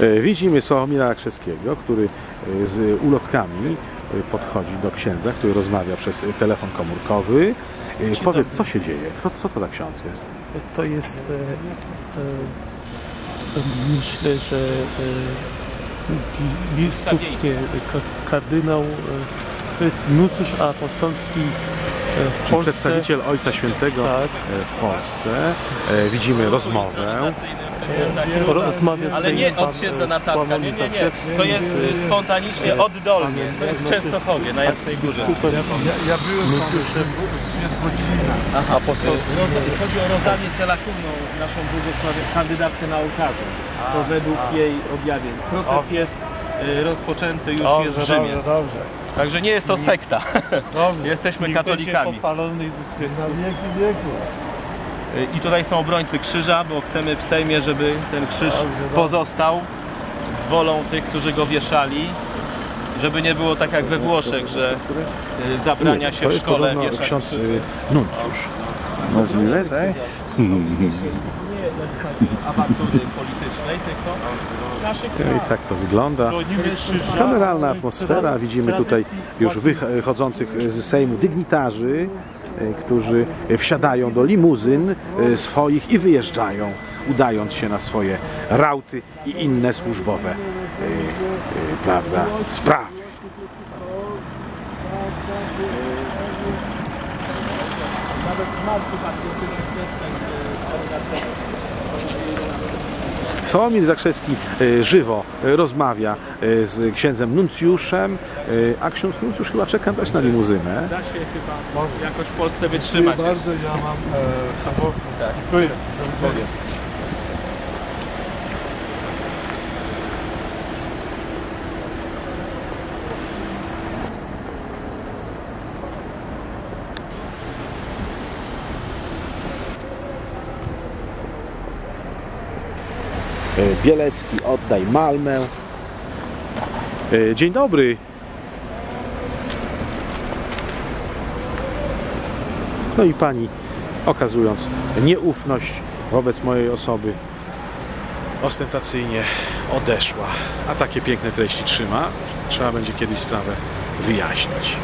E, Widzimy Sławomira Krzewskiego, który e, z ulotkami e, podchodzi do księdza, który rozmawia przez telefon komórkowy. E, Powiedz, co się dzieje? Co, co to za ksiądz jest? To jest, e, e, myślę, że e, kardynał, to jest nunciusz apostolski e, w Czyli Polsce. przedstawiciel Ojca Świętego Tak. e, w Polsce. E, Widzimy rozmowę. Rozmawia Ale nie od księdza Natalka, Sławomir nie, nie, nie. Zakrewski, To jest spontanicznie, oddolnie. To jest w Częstochowie, na Jasnej Górze. Ja byłem nunciuszem Aha, Roz- chodzi o Rozalię Celakówną, naszą błogosławię, kandydatkę na ołtarzu. To według jej objawień. Proces jest y, rozpoczęty, już jest w Rzymie. dobrze, dobrze. Także nie jest to sekta. dobrze. Jesteśmy katolikami. Na wieki wieku. Y, I tutaj są obrońcy krzyża, bo chcemy w Sejmie, żeby ten krzyż pozostał z wolą tych, którzy go wieszali. Żeby nie było tak jak we Włoszech, że y, zabrania się w szkole wieszać ksiądz e, nuncjusz. Możliwe, tak? awantury politycznej, tylko naszych No I tak to wygląda. Kameralna atmosfera. Widzimy tutaj już wychodzących z Sejmu dygnitarzy, e, którzy wsiadają do limuzyn e, swoich i wyjeżdżają, udając się na swoje rauty i inne służbowe e, prawda, sprawy. Sławomir Zakrzewski e, żywo e, rozmawia e, z księdzem nuncjuszem, a ksiądz nuncjusz chyba czeka też na limuzynę. Da się chyba jakoś w Polsce wytrzymać. Bardzo ja mam e, samochód. Tak. Dziękuję. Powiem. Bielecki, oddaj Malmę. E, Dzień dobry. No i pani, okazując nieufność wobec mojej osoby, ostentacyjnie odeszła. A takie piękne treści trzyma. Trzeba będzie kiedyś sprawę wyjaśnić.